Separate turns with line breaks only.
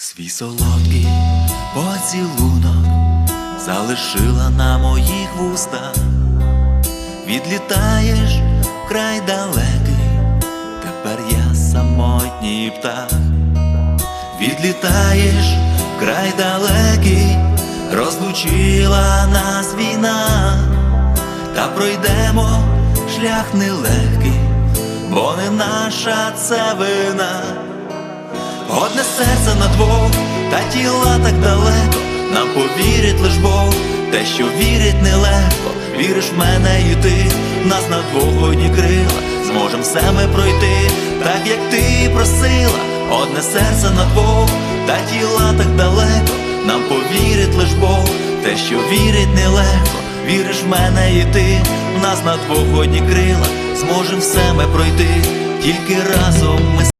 Свій солодкий поцілунок залишила на моїх вустах, відлітаєш край далекий, тепер я самотній птах, відлітаєш край далекий, розлучила нас війна, та пройдемо шлях нелегкий, бо не наша це вина. Одне серце на двох, та тіла так далеко, нам повірить лиш Бог, те, що вірить нелегко, віриш в мене і ти, нас на двох одні крила, зможем все ми пройти, так як ти просила, одне серце на двох, та тіла так далеко, нам повірить лиш Бог, те, що вірить нелегко, віриш в мене і ти, нас на двох одні крила, зможем все ми пройти, тільки разом ми.